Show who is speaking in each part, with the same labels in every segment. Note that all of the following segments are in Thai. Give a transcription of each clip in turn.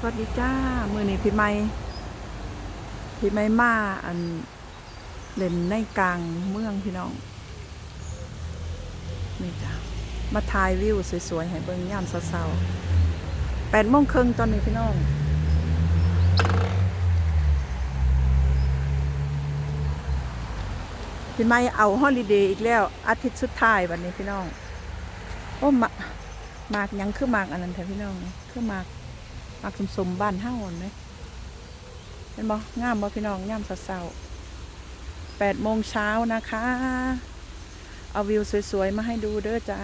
Speaker 1: สวัสดีจ้า มือนี้พี่ไม่พี่ไม่มาอันเล่นในกลางเมืองพี่น้อง นี่จ้ามาถ่ายวิวสวยๆ ให้เบิ่งย่ามเศร้าๆแปดโมงครึ่งตอนนี้พี่น้องพี่ไม่เอาฮอลิเดย์อีกแล้ว อาทิตย์สุดท้ายวันนี้พี่น้อง โอ้มามากยังคือมากอันนั้นแท้พี่น้องคือมาก มักสมสมบ้านห้าหนไหมเห็นบ่งามบ่พี่น้องงามเศร้าๆแปดโมงเช้านะคะ เอาวิวสวย ๆ มาให้ดูเด้อจ้า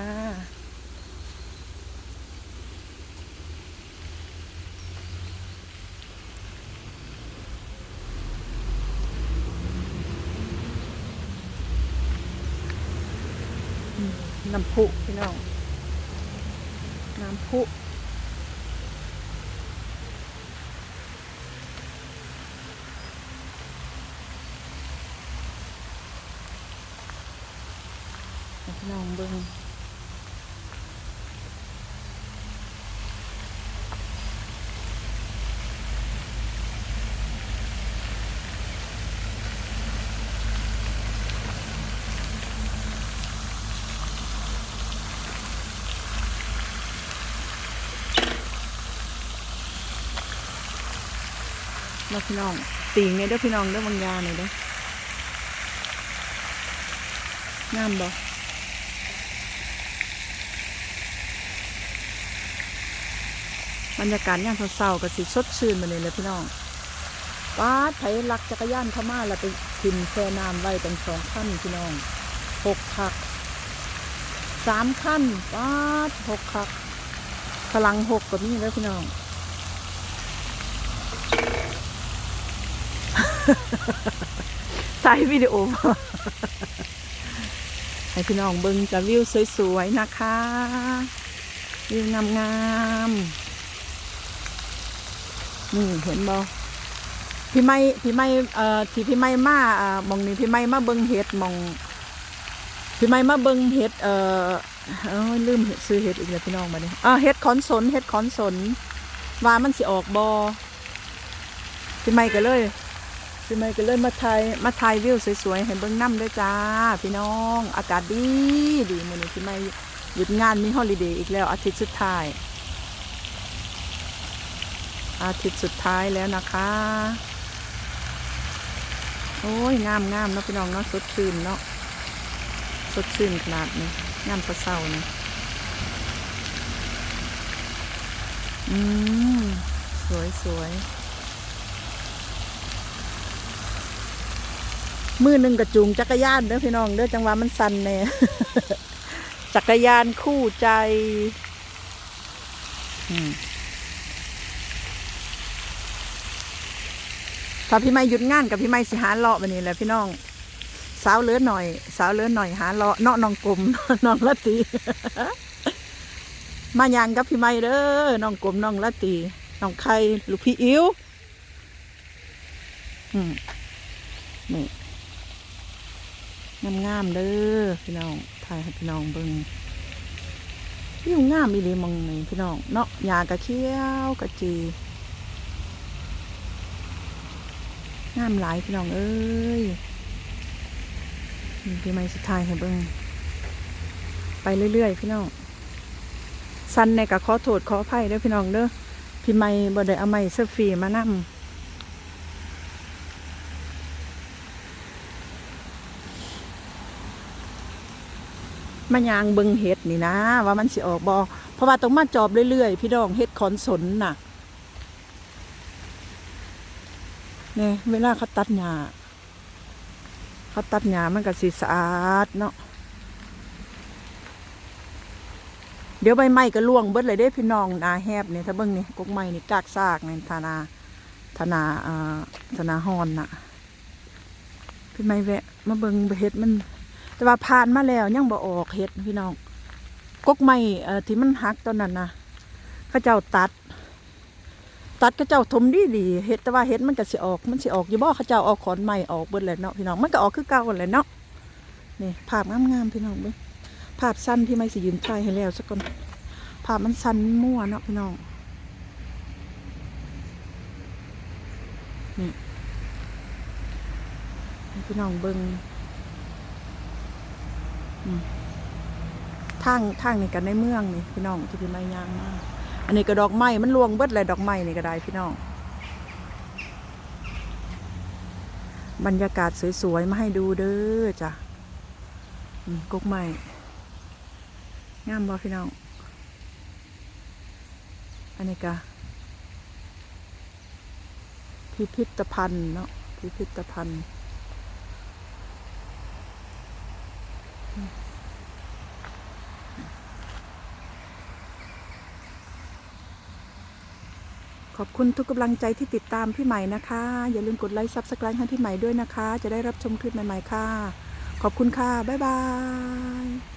Speaker 1: น้ำพุพี่น้อง น้ำพุ พี่น้องเบิ่งมาพี่น้องตีงไงเด้อพี่น้องเด้อบางยาหน่อยเด้องามบ่ บรรยากาศย่างเศร้าๆก็สิสดชื่นมาเลยเลยพี่น้องป้าไถลักจักรยานเข้ามาแล้วไปกินแช่น้ำไว้กันสองขั้นพี่น้องหกคักสามขั้นป้าหกคักพลังหกกับนี่แล้วพี่น้อง ถ่ายวิดีโอมาให้พี่น้องเบิ่งจะวิวสวยๆนะคะ วิวงามๆ นี่เห็นบ่พี่ไม่พี่ไม่เอ่อที่พี่ไม่มาเอ่อมองนี้พี่ไม่มาเบิ่งเห็ดมองพี่ไม่มาเบิ่งเห็ดเอ่อเอ้ยลืมซื้อเห็ดอีกแล้วพี่น้องมาเนี่ยอ่าเห็ดขอนสนเห็ดขอนสนว่ามันสิออกบ่พี่ไม่ก็เลยพี่ไม่ก็เลยมาถ่ายมาถ่ายวิวสวยๆให้เบิ่งน้ำด้วยจ้า พี่น้อง อากาศดีดีมื้อนี้พี่ไม่หยุดงานมีฮอลิเดย์อีกแล้วอาทิตย์สุดท้าย อาทิตย์สุดท้ายแล้วนะคะ โอ้ยงามงามเนาะพี่น้องเนาะสดชื่นเนาะสดชื่นขนาดนี้งามประเศร้านี่อืมสวยสวยมือหนึ่งกระจุงจักรยานเด้อพี่น้องเด้อจังหวะมันสั่นแน่จักรยานคู่ใจ อืม ถ้าพี่ไม่หยุดงานกับพี่ไม่สิหาเลาะวันนี้แหละพี่น้องสาวเลือหน่อย สาวเลือหน่อยหาเลาะเนาะน้องกลมน้องละตีมายางกับพี่ไม่เด้อน้องกลมน้องละตีน้องไข่ลูกพี่อิ๋วอืมนี่งามงามๆเด้อพี่น้องถ่ายให้พี่น้องเบิ่งยิ่งงามอีหลีมองนี่พี่น้องเนาะยากระเคี้ยวกระจี งามหลายพี่น้องเอ้ยพี่ไม้สุดท้ายให้เบิ่งไปเรื่อยๆพี่น้องสันในกะขอโทษขออภัยเด้อพี่น้องเด้อพี่ไม้บ่ได้เอาไม้เสื้อฟีมานำมายางเบิงเห็ดนี่นะ ว่ามันสิออกบอเพราะว่าต้องมาจอบเรื่อยๆ พี่น้องเห็ดขอนสนน่ะ เนี่ยเวลาเขาตัดหญ้าเขาตัดหญ้ามันก็สีสะอาดเนาะเดี๋ยวใบไม้ก็ล่วงเบิดเลยเด้พี่น้องนาแฮบเนี่ยถ้าเบิ่งนี่กกไม้นี่กากซากนี่ธนาธนาอ่าธนาฮอนน่ะพี่ไม่แวะ มาเบิ่งเห็ดมัน แต่ว่าผ่านมาแล้วยังบ่ออกเห็ดพี่น้องกกไม้เอ่อที่มันหักตอนนั้นนะเขาเจ้าตัด ตัดก็เจ้าทมดีดีเห็ดแต่ว่าเห็ดมันก็สิออก มันสิออกอยู่บ่เขาเจ้าออกขอนใหม่ออกเบิดเลยเนาะพี่น้องมันก็ออกคือเก่าแหละเนาะนี่ภาพงามๆพี่น้องเบิ่งภาพสั้นที่ไม่สิยืนถ่ายให้แล้วสักก่อนภาพมันสั้นมั่วเนาะพี่น้องนี่พี่น้องเบิงอืมทางทางนี่กันในเมืองนี่พี่น้องที่พี่ไม้ย่างมาก อันนี้ก็ดอกไม้มันรวงเบิดเลยดอกไม้นี่ก็ได้พี่น้อง บรรยากาศสวยๆมาให้ดูเด้อจ้ะอืมกกใหม่งามบ่พี่น้อง อันนี้ก็พิพิธภัณฑ์เนาะพิพิธภัณฑ์อืม ขอบคุณทุกกำลังใจที่ติดตามพี่ใหม่นะคะ อย่าลืมกดไลค์ซับสไครต์ให้พี่ใหม่ด้วยนะคะ จะได้รับชมคลิปใหม่ ๆ ค่ะ ขอบคุณค่ะ บ๊ายบาย